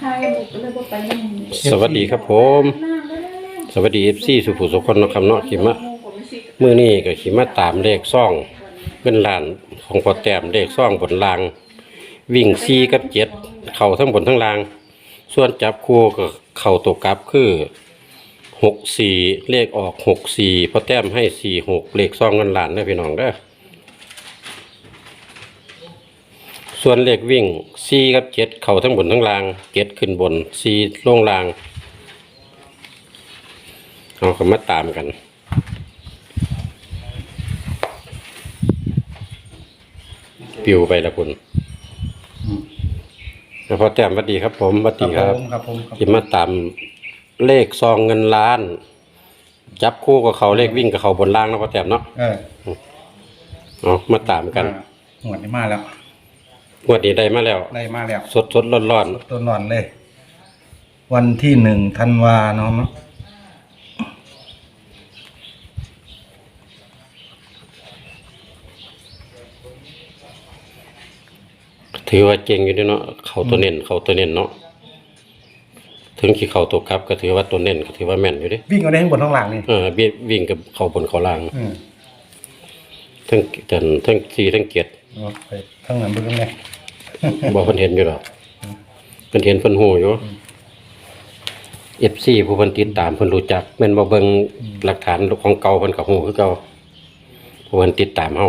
ทายบุกก็เลยบ่ไปนั่งสวัสดีครับผม สวัสดีเอฟซีสุภูสุคนเนาะครับเนาะขีมามื้อนี้ก็ขีมาตามเลขซ่องเงินล้านของพอแต้มเลขซ่องบนราง วิ่งซีกับเจ็ดเข่าทั้งบนทั้งล่าง ส่วนจับคู่ก็เข่าตกกลับคือหกสี่เลขออกหกสี่พอแต้มให้สี่หกเลขซ่องเงินล้านนะพี่น้องเด้อ ส่วนเลขวิ่งซีกับเจ็ดเข่าทั้งบนทั้งล่างเจ็ดขึ้นบนซีลงล่างเอาเขามาตามกันปิวไปละคุณแล้วพอแต้มสวัสดีครับผมสวัสดีครับผมครับผมครับที่มาตามเลขซองเงินล้าน จับคู่กับเขาเลขวิ่งกับเขาบนล่างนะพอแต้มเนาะเออเอามาตามกันหวดนี้มาแล้ว งวดนี้ได้มาแล้ว ได้มาแล้วสดสดร้อนร้อนต้นนอนเลย วันที่หนึ่งธันวาเนาะเนาะๆถือว่าเก่งอยู่เด้อเนาะเขาตัวเน้นเขาตัวเน้นเนาะถึงที่เขาตัวครับก็ถือว่าตัวเน้นก็ถือว่าแม่นอยู่เดิวิ่งเอาได้ทั้งบนทั้งหลังนี่เออเบี้ยวิ่งกับเขาบนเขาล่างอืม ทั้งทั้งทั้งสีทั้งเกียรติเอาไปทั้งนั้นเบิ่งเลยบอกเพิ่นเห็นอยู่ดอกเพิ่นเห็นเพิ่นฮู้อยู่ FC ผู้เพิ่นติดตามเพิ่นรู้จักแม่นบ่เบิ่งหลักฐานของเก่าเพิ่นก็ฮู้คือเก่าผู้เพิ่นติดตามเฮา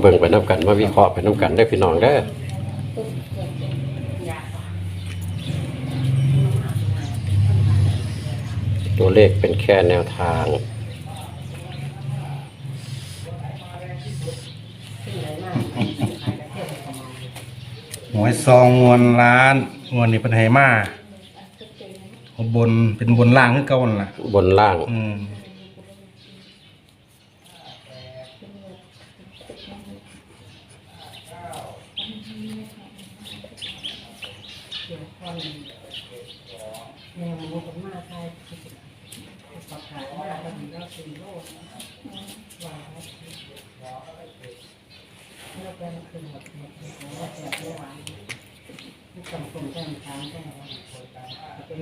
เบิ่งไปนํกันมาวิเคราะห์ไปนํกันได้อพี่น้องเด้อตัวเลขเป็นแค่แนวทาง หวยซองงวนล้านงวนนี่เป็นไหมาบนเป็นบนล่างคือเก่านั่นล่ะบนล่าง อืม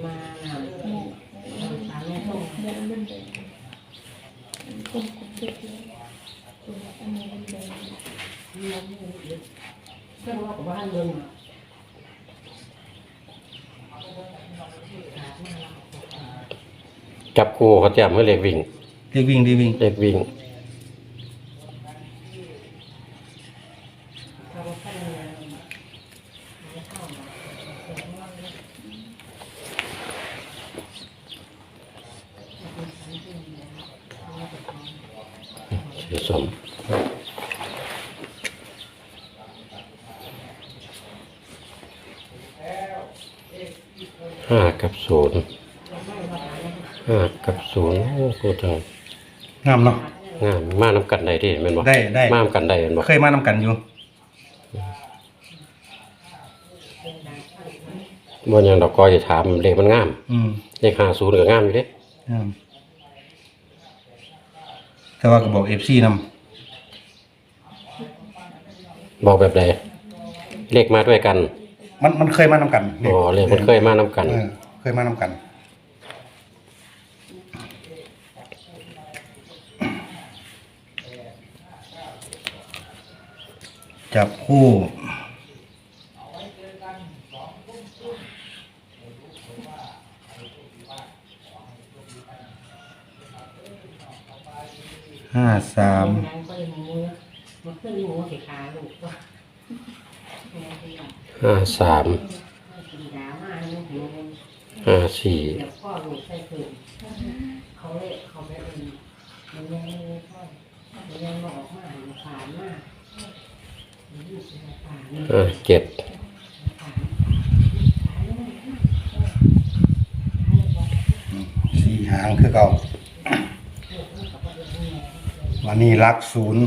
มาหนาวสามแม่ทุ่งเดินเดินเดินคุมคุมเด็กเลยคุมอันนี้เดินเดินเครื่องว่ากับบ้านเดิน จับคู่เขาแต้มเมื่อเลขวิ่งเรียกวิ่งดีวิ่งเลขวิ่งเขาก็ขั้นเลยไม่เข้ามาสีสม ห้ากับศูนย์ห้ากับศูนย์โอ้โหจังงามเนาะ งามมาน้ำกันได้ดิแม่นบ่ได้ได้ มาน้ำกันได้แม่นบ่เคยมานำกันอยู่บ่หยังดอกกอจะถามเลขมันงามอืมเลข50ก็งามอยู่เด้งามแต่ว่าก็บอกเอฟซีนบอกแบบใดเลขมาด้วยกันำ มันมันเคยมานำกันอ๋อเลขมันเคยมาน้ำกัน เออเคยมานำกันจับคู่ห้าสามนั้นก็เลยมือมันขึ้นหมูสีขาลูกก็ ห้าสามห้าสี่เดี๋ยวพ่อลูกใส่ถุงเขาเลยเขาไม่เป็นมันยังไม่ได้ามันยังบอกมาผ่านมากมันอยู่ในป่านี่อ่าเจ็ดสี่หางคือเก่าวันนี้รักศูนย์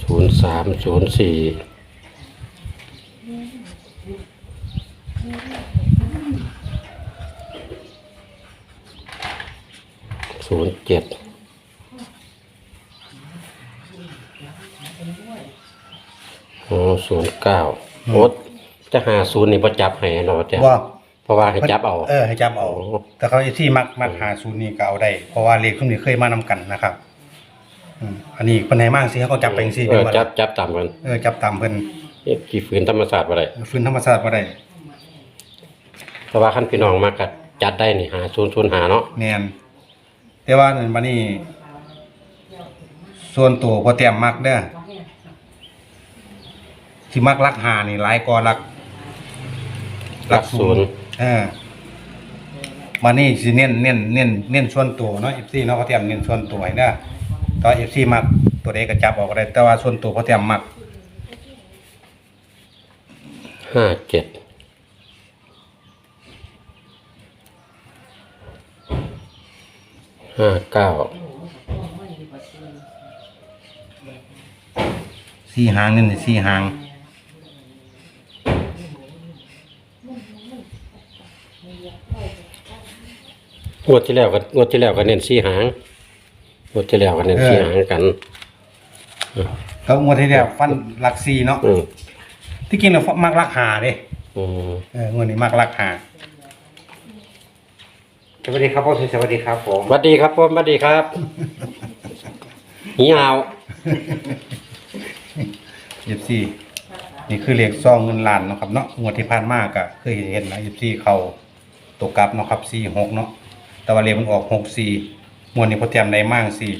ศูนย์สามศูนย์สี่ศูนย์เจ็ดโอ้ศูนย์เก้าโอ้จะหาศูนย์นี่ประจับให้เนาะจ้ะว่าเพราะว่าให้จับเอา เออให้จับเอาโอ้แต่เขาที่มักมักหาศูนย์นี่ก็เอาได้ เพราะว่าเลขทุกนี้เคยมานำกันนะครับ อืมอันนี้คนไหนมากสิเขาก็จับไปจังซี่เอเป็นอบ่จัล่ะบจับตามกันเออจับตามเพิ่นเอ๊ะกี่ฝืนธรรมศาสตร์อะไรฟื้นธรรมชาติบ่ได้เพราะว่าขั้นพี่น้องมากัดจัดได้นี่หาศูนย์ศูนย์หาเนาะแม่นแต่ว่านั่นบัดนี้ ส่วนตัวพอเตรียมมักเด้อที่มักรักหานี่หลายกว่ารักรักศูนย์เออมานี่สิเน้นเน้นเน้นเน้นส่วนตัวเนาะ FC เนาะพอเตรียมเน้นส่วนตัวให้เด้อ แตว่า FC มักตัวใดก็จับออกก็ได้แต่ว่าส่วนตัวพอเตรียมมักห้าเจ็ดห้าเก้าสี่หางเน้นสี่หางงวดที่แล้วก็งวดที่แล้วก็เน้นสี่หาง งวดที่แล้วก็เน้นสี่หางกันแล้วงวดที่แล้วฟันหลักสี่เนาะอืมที่จริงเรามักรักหาเด้อืมเอองวดนี้มักรักหาสวัสดีครับพ่อสวัสดีครับผมสวัสดีครับผมสวัสดีครับหีหาวเอฟซีนี่คือเลขซองเงินล้านเนาะครับเนาะงวดที่ผ่านมาก็เคยเห็นนะเอฟซีเขาตกกลับเนาะครับสี่หกเนาะแต่ว่าเลขมันออกหกสี่ งวดนี้พอเตรียมได้มากสี่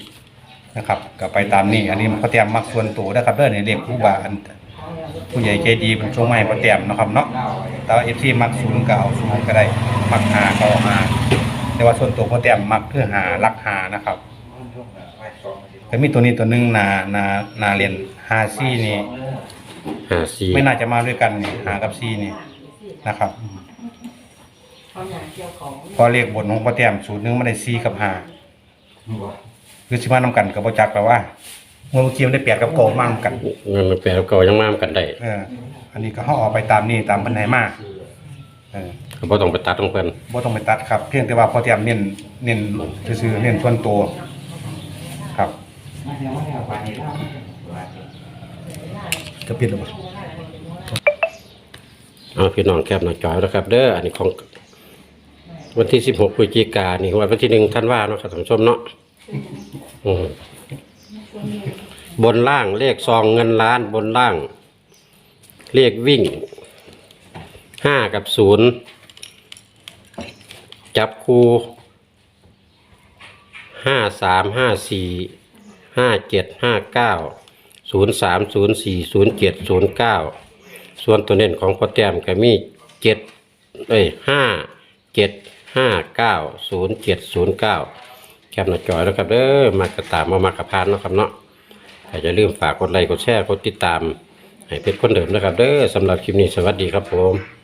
นะครับก็ไปตามนี้อันนี้พอเตรียมมักส่วนตัวนะครับเด้อในเลขผู้บาอันผู้ใหญ่ใจดีเป็นช่วงใหม่พอเตรียมเนาะครับเนาะแต่ว่าเอฟซีมักศูนย์ก็เอาศูนย์ก็ได้มักหาก็เอาหาแต่ว่าส่วนตัวพอเตรียมมักคือหารักหานะครับก็มีตัวนี้ตัวหนึงนานานาเรียนหาซี่นี่หาสี่ไม่น่าจะมาด้วยกันนี่หากับซีนี่นะครับเขาอยากเกี่ยวของพอเรียกบทของพ่อแต้มสูตรหนึงมันได้ซีกับหา คือสิมานำกันกับบ่จักแปลว่าเมื่อกี้มันได้แปดกับโกมานำกัน เงินมันแปลเก่ายังมามกันได้เออ อันนี้ก็เฮาเออกไปตามนี่ตามปันไหนมาเออก็บ่ต้องไปตัดของเพิ่นบ่ต้องไปตัดครับ เพียงแต่ว่าพ่อแต้มเน้นเน้นซื่อๆเน้นส่วนตัวครับจะปิดหรือเปล่า เอาพี่น้องแคบหน้าจอยแล้วครับ เด้ออันนี้ของ วันที่สิบหกพฤศจิกานนี่วันที่หนึ่งท่านว่าเนาะครับท่านผู้ชมเนาะอืมบนล่างเลขซองเงินล้านบนล่าง เลขวิ่งห้ากับศูนย์จับคูห้าสามห้าสี่ห้าเจ็ดห้าเก้าศูนย์สามศูนย์สี่ศูนย์เจ็ดศูนย์เก้าส่วนตัวเน้นของพ่อแต้มก็มีเจ็ดเอ้ยห้าเจ็ด ห้าเก้าศูนย์เจ็ดศูนย์เก้าแคปหน้าจอยแล้วครับเด้อมากระตามมามากระพานเนาะครับเนาะอย่าลืมฝากกดไลค์กดแชร์กดติดตามให้เป็นคนเดิมนะครับเด้อสำหรับคลิปนี้สวัสดีครับผม